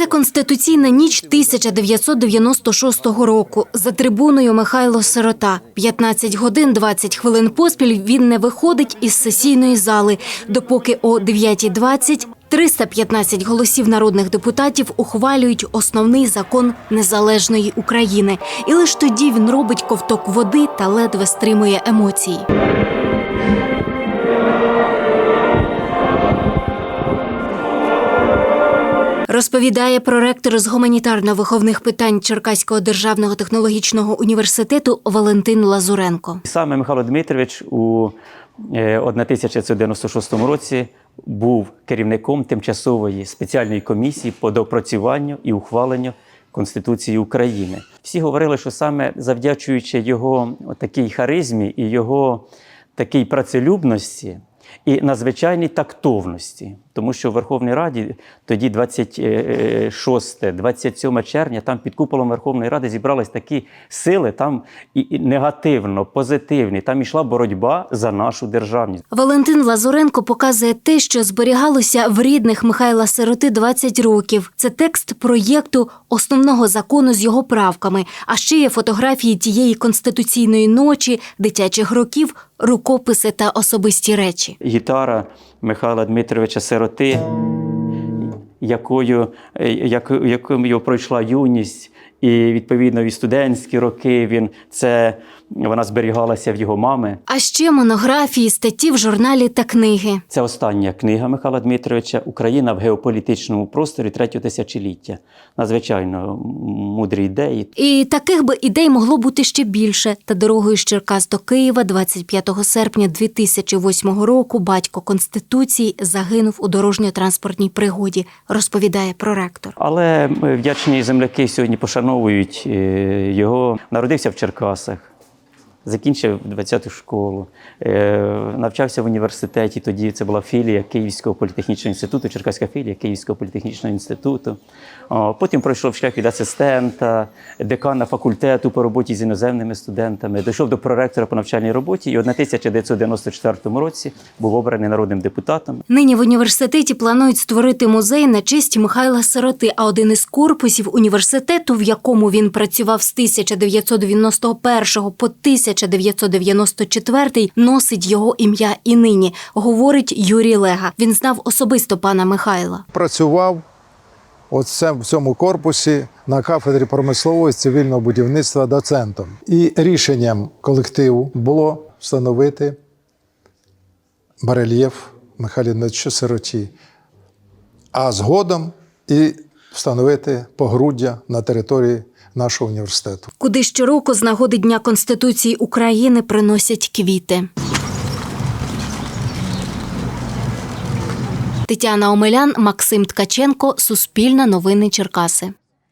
Це конституційна ніч 1996 року. За трибуною Михайло Сирота. 15 годин 20 хвилин поспіль він не виходить із сесійної зали, допоки о 9.20 315 голосів народних депутатів ухвалюють основний закон незалежної України. І лише тоді він робить ковток води та ледве стримує емоції. Розповідає проректор з гуманітарно-виховних питань Черкаського державного технологічного університету Валентин Лазуренко. Саме Михайло Дмитрович у е, 1996 році був керівником тимчасової спеціальної комісії по допрацюванню і ухваленню Конституції України. Всі говорили, що саме завдячуючи його такій харизмі і його такій працелюбності і надзвичайній тактовності, тому що в Верховній Раді тоді 26-27 червня, там під куполом Верховної Ради зібрались такі сили, там і негативно, позитивні. Там йшла боротьба за нашу державність. Валентин Лазуренко показує те, що зберігалося в рідних Михайла Сироти 20 років. Це текст проєкту основного закону з його правками. А ще є фотографії тієї конституційної ночі, дитячих років, рукописи та особисті речі. Гітара Михайла Дмитровича Сироти, якою, е, як, якою пройшла юність, і відповідно і студентські роки він це вона зберігалася в його мами. А ще монографії, статті в журналі та книги. Це остання книга Михайла Дмитровича Україна в геополітичному просторі третього тисячоліття. Надзвичайно мудрі ідеї. І таких би ідей могло бути ще більше. Та дорогою з Черкас до Києва 25 серпня 2008 року батько Конституції загинув у дорожньо-транспортній пригоді, розповідає проректор. Але ми вдячні земляки сьогодні пошановують е, його. Народився в Черкасах, закінчив 20-ту школу, е, навчався в університеті. Тоді це була філія Київського політехнічного інституту, Черкаська філія Київського політехнічного інституту. Потім пройшов шлях від асистента, декана факультету по роботі з іноземними студентами, дійшов до проректора по навчальній роботі і в 1994 році був обраний народним депутатом. Нині в університеті планують створити музей на честь Михайла Сироти, а один із корпусів університету, в якому він працював з 1991 по 1994, носить його ім'я і нині, говорить Юрій Лега. Він знав особисто пана Михайла. працював от це- в цьому корпусі на кафедрі промислового і цивільного будівництва доцентом. І рішенням колективу було встановити барельєф Михайлі Сироті, а згодом і встановити погруддя на території нашого університету. Куди щороку з нагоди Дня Конституції України приносять квіти. Тетяна Омелян, Максим Ткаченко, Суспільне новини Черкаси.